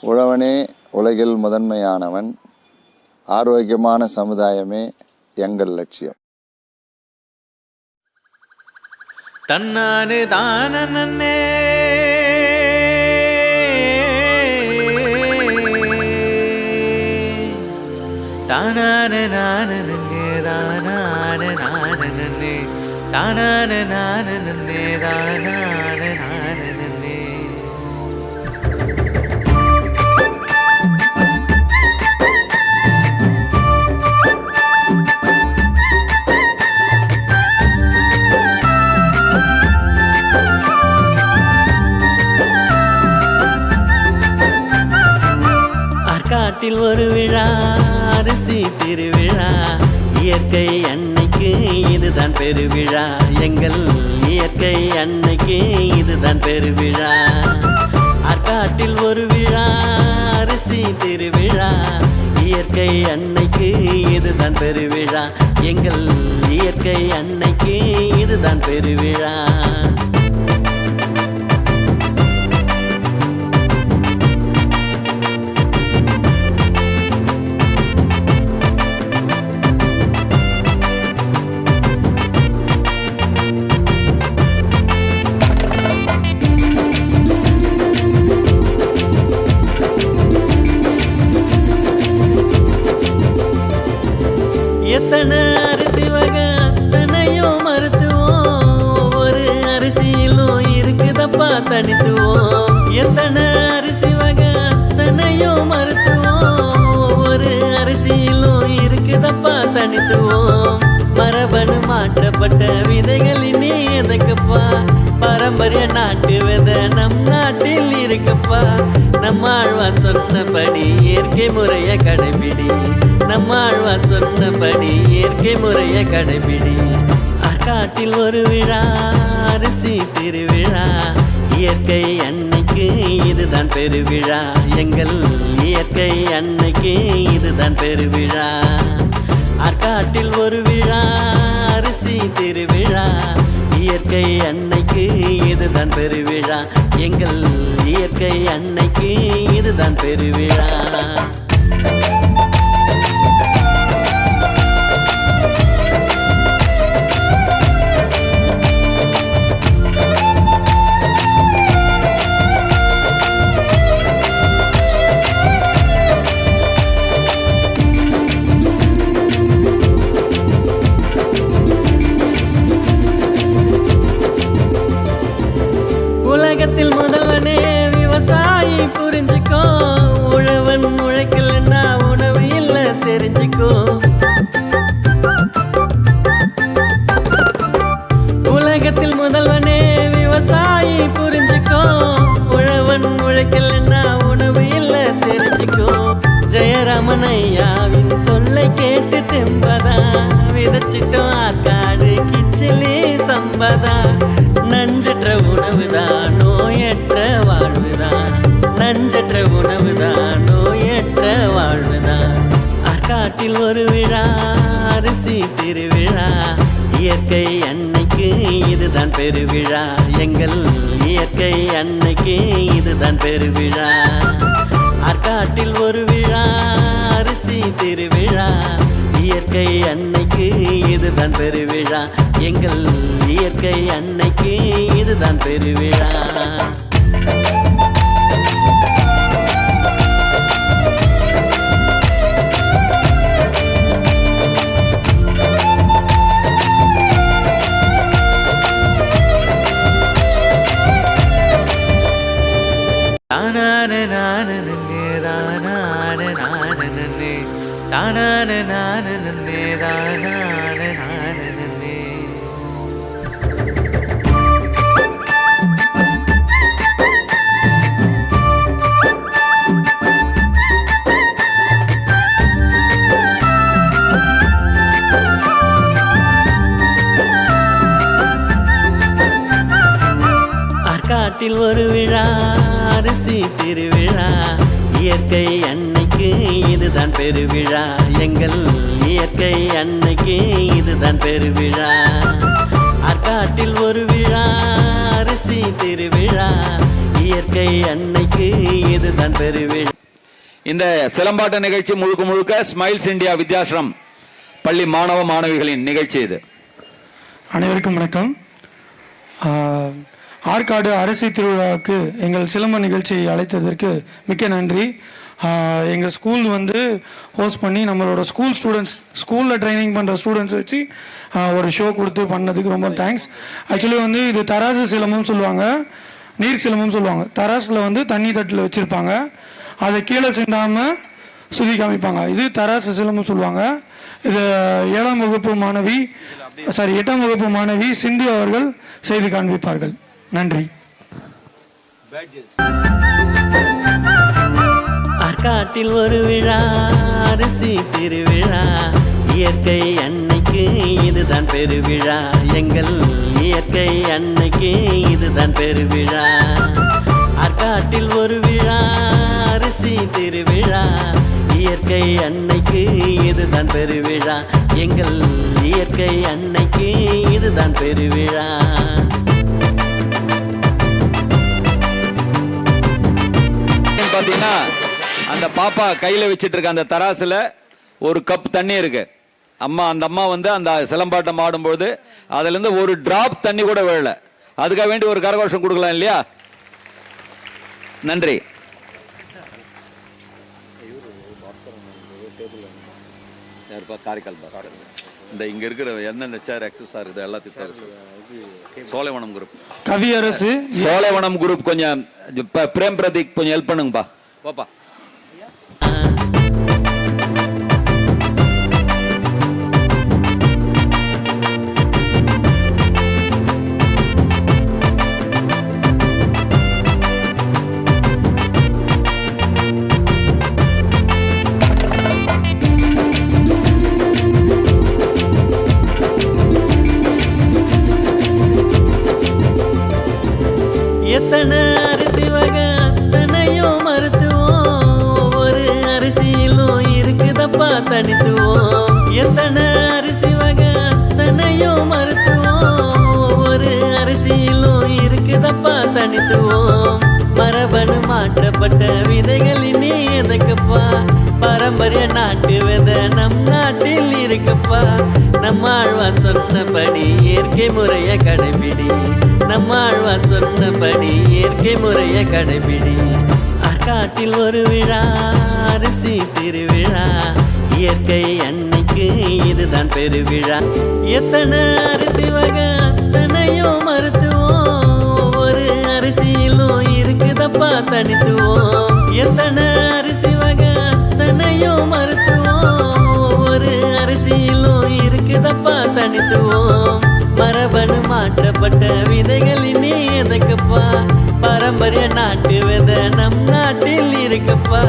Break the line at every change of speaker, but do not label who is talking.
உழவனே உலகில் முதன்மையானவன் ஆரோக்கியமான சமுதாயமே எங்கள் லட்சியம்.
தன்னானு தானே தானான நன்னே தானான நானே தானான நானே தானான காட்டில் ஒரு விழா அரிசி திருவிழா. இயற்கை அன்னைக்கு இதுதான் பெருவிழா. எங்கள் இயற்கை அன்னைக்கு இதுதான் பெருவிழா. அக்காட்டில் ஒரு விழா அரிசி திருவிழா. இயற்கை அன்னைக்கு இதுதான் பெருவிழா. எங்கள் இயற்கை அன்னைக்கு இதுதான் பெருவிழா. எத்தனை அரிசி வகை அத்தனையும் மருத்துவம். ஒவ்வொரு அரிசியிலும் இருக்குதப்பா தனித்துவம். எத்தனை அரிசி வகை அத்தனையும் மருத்துவம். ஒவ்வொரு அரிசியிலும் இருக்குதப்பா தனித்துவம். மரபணு மாற்றப்பட்ட விதைகள் இனி எதற்குப்பா பாரம்பரிய நாட்டு விதை நம் நாட்டில் இருக்கப்பா. நம்ம ஆழ்வார் சொன்னபடி இயற்கை முறைய கடைபிடி. நம்ம ஆழ்வார் சொன்னபடி இயற்கை முறைய கடைபிடி. அக்காட்டில் ஒரு விழா அரிசி திருவிழா. இயற்கை அன்னைக்கு இதுதான் பெருவிழா. எங்கள் இயற்கை அன்னைக்கு இதுதான் பெருவிழா. ஆற்காட்டில் ஒரு விழா அரிசி திருவிழா. இயற்கை அன்னைக்கு இதுதான் பெருவிழா. எங்கள் இயற்கை அன்னைக்கு இதுதான் பெருவிழா. முதல்வனே விவசாயி புரிஞ்சுக்கோ. உழவன் உழைக்கலன்னா உணவு இல்ல தெரிஞ்சுக்கோ. ஜெயராமன் ஐயாவின் சொல்லை கேட்டு தெம்பதா? விதைச்சிட்டோம் ஆக்காடு கிச்சிலி சம்பதா? நஞ்சற்ற உணவுதான் நோயற்ற வாழ்வுதான் நஞ்சற்ற உணவுதான் நோயற்ற வாழ்வுதான் அக்காட்டில் ஒரு விழா அரிசி திருவிழா இயற்கை அன் இதுதான் பெருவிழா. எங்கள் இயற்கை அன்னைக்கு இதுதான் பெருவிழா. ஆற்காட்டில் ஒரு விழா அரிசி திருவிழா. இயற்கை அன்னைக்கு இதுதான் பெருவிழா. எங்கள் இயற்கை அன்னைக்கு இதுதான் பெருவிழா. ஆற்காட்டில் ஒரு விழா அரிசி திருவிழா. இயற்கை அன்னைக்கு இதுதான் பெருவிழா. எங்கள் இயற்கை அன்னைக்கு இதுதான் பெருவிழா. ஆற்காட்டில் ஒரு விழா அரிசி திருவிழா. இயற்கை அன்னைக்கு இதுதான் பெருவிழா.
இந்த சிலம்பாட்ட நிகழ்ச்சி முழுக்க முழுக்க ஸ்மைல்ஸ் இந்தியா வித்யாசிரம் பள்ளி மாணவ மாணவிகளின் நிகழ்ச்சி இது.
அனைவருக்கும் வணக்கம். ஆற்காடு அரசி திருவிழாவுக்கு எங்கள் சிலம்ப நிகழ்ச்சியை அழைத்ததற்கு மிக்க நன்றி. எங்கள் ஸ்கூல் வந்து ஹோஸ்ட் பண்ணி நம்மளோட ஸ்கூல் ஸ்டூடெண்ட்ஸ் ஸ்கூலில் ட்ரைனிங் பண்ணுற ஸ்டூடெண்ட்ஸ் வச்சு ஒரு ஷோ கொடுத்து பண்ணதுக்கு ரொம்ப தேங்க்ஸ் ஆக்சுவலி வந்து இது தராசு சிலம்பம் சொல்லுவாங்க. நீர் சிலம்பம் சொல்லுவாங்க. தராசில் வந்து தண்ணி தட்டில் வச்சுருப்பாங்க. அதை கீழே சிந்தாமல் சுதி காமிப்பாங்க. இது தராசு சிலம்பம் சொல்லுவாங்க. இது ஏழாம் வகுப்பு மாணவி சாரி எட்டாம் வகுப்பு மாணவி சிந்து அவர்கள் செய்து காண்பிப்பார்கள். நன்றி.
ஆற்காட்டில் ஒரு விழா அரிசி திருவிழா. இயற்கை அன்னைக்கு இதுதான் பெருவிழா. எங்கள் இயற்கை அன்னைக்கு இதுதான் பெருவிழா. ஆற்காட்டில் ஒரு விழா அரிசி திருவிழா. இயற்கை அன்னைக்கு இதுதான் பெருவிழா. எங்கள் இயற்கை அன்னைக்கு இதுதான் பெருவிழா.
பாத்தீங்கன்னா அந்த பாப்பா கையில வச்சிட்டு இருக்க அந்த தராசுல ஒரு கப் தண்ணி இருக்கு. அம்மா அந்த அம்மா வந்து அந்த சிலம்பாட்டம் ஆடும்போது அதுல இருந்து ஒரு டிராப் தண்ணி கூட விழல. அதுக்காக வேண்டி ஒரு கரகோஷம் கொடுக்கலாம் இல்லையா? நன்றி. காரைக்கால் பாஸ்கர். இந்த இங்க இருக்கிற என்னென்ன சேர் எக்ஸஸ் இருக்குது எல்லாத்தையும் சோலைவனம் குரூப்
கவியரசு.
சோலைவனம் குரூப் கொஞ்சம் பிரேம் பிரதீக் கொஞ்சம் ஹெல்ப் பண்ணுங்கப்பா. பாப்பா
எத்தனை இருக்குதப்பா தனித்துவோம் எத்தனை அரிசி வகை அத்தனையும் மருத்துவம். ஒவ்வொரு அரிசியிலும் இருக்குதப்பா தனித்துவோம். மரபணு மாற்றப்பட்ட விதைகள் இனி எதற்குப்பா பாரம்பரிய நாட்டு விதை நம் நாட்டில் இருக்குப்பா. நம்ம ஆழ்வார் சொன்னபடி இயற்கை முறைய கடைபிடி. நம்ம ஆழ்வார் சொன்னபடி இயற்கை முறைய கடைபிடி. அக்காட்டில் ஒரு விழா அரிசி திருவிழா. இயற்கை அன்னைக்கு இதுதான் பெருவிழா. எத்தனை அரிசி வகை அத்தனையும் மருத்துவம். ஒவ்வொரு அரிசியிலும் இருக்குதப்பா தனித்துவோம். எத்தனை அரிசி வகை அத்தனையும் மருத்துவம். ஒவ்வொரு அரிசியிலும் இருக்குதப்பா தனித்துவோம். மரபணு மாற்றப்பட்ட விதைகள் இனி எதற்குப்பா பாரம்பரிய நாட்டு வித நம் நாட்டில் இருக்குப்பா.